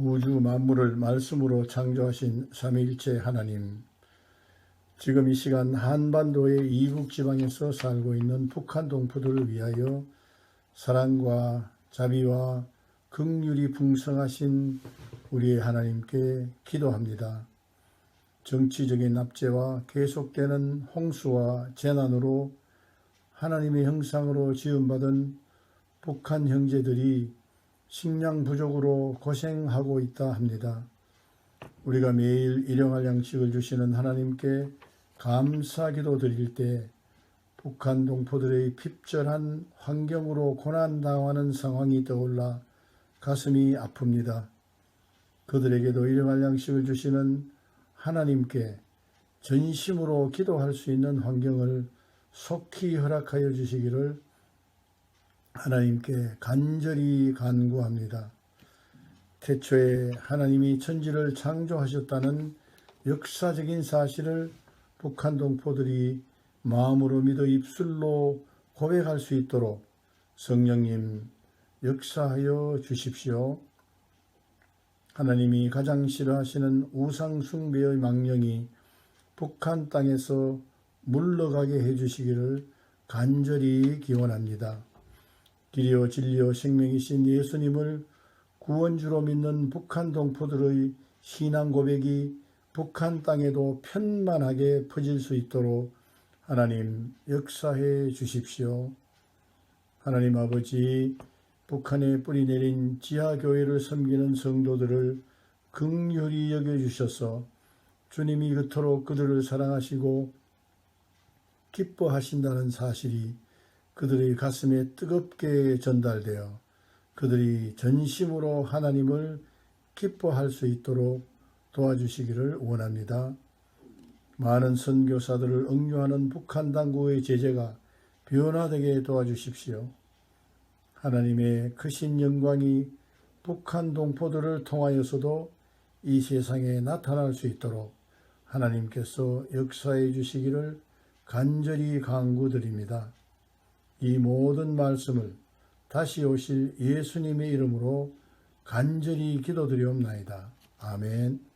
우주 만물을 말씀으로 창조하신 삼위일체 하나님, 지금 이 시간 한반도의 이북 지방에서 살고 있는 북한 동포들을 위하여 사랑과 자비와 긍휼이 풍성하신 우리의 하나님께 기도합니다. 정치적인 압제와 계속되는 홍수와 재난으로 하나님의 형상으로 지음받은 북한 형제들이 식량 부족으로 고생하고 있다 합니다. 우리가 매일 일용할 양식을 주시는 하나님께 감사 기도 드릴 때 북한 동포들의 핍절한 환경으로 고난당하는 상황이 떠올라 가슴이 아픕니다. 그들에게도 일용할 양식을 주시는 하나님께 전심으로 기도할 수 있는 환경을 속히 허락하여 주시기를 하나님께 간절히 간구합니다. 태초에 하나님이 천지를 창조하셨다는 역사적인 사실을 북한 동포들이 마음으로 믿어 입술로 고백할 수 있도록 성령님 역사하여 주십시오. 하나님이 가장 싫어하시는 우상 숭배의 망령이 북한 땅에서 물러가게 해주시기를 간절히 기원합니다. 길이요 진리요 생명이신 예수님을 구원주로 믿는 북한 동포들의 신앙 고백이 북한 땅에도 편만하게 퍼질 수 있도록 하나님 역사해 주십시오. 하나님 아버지 북한에 뿌리 내린 지하교회를 섬기는 성도들을 긍휼히 여겨 주셔서 주님이 그토록 그들을 사랑하시고 기뻐하신다는 사실이 그들의 가슴에 뜨겁게 전달되어 그들이 전심으로 하나님을 기뻐할 수 있도록 도와주시기를 원합니다. 많은 선교사들을 응유하는 북한 당국의 제재가 변화되게 도와주십시오. 하나님의 크신 영광이 북한 동포들을 통하여서도 이 세상에 나타날 수 있도록 하나님께서 역사해 주시기를 간절히 강구드립니다. 이 모든 말씀을 다시 오실 예수님의 이름으로 간절히 기도드리옵나이다. 아멘.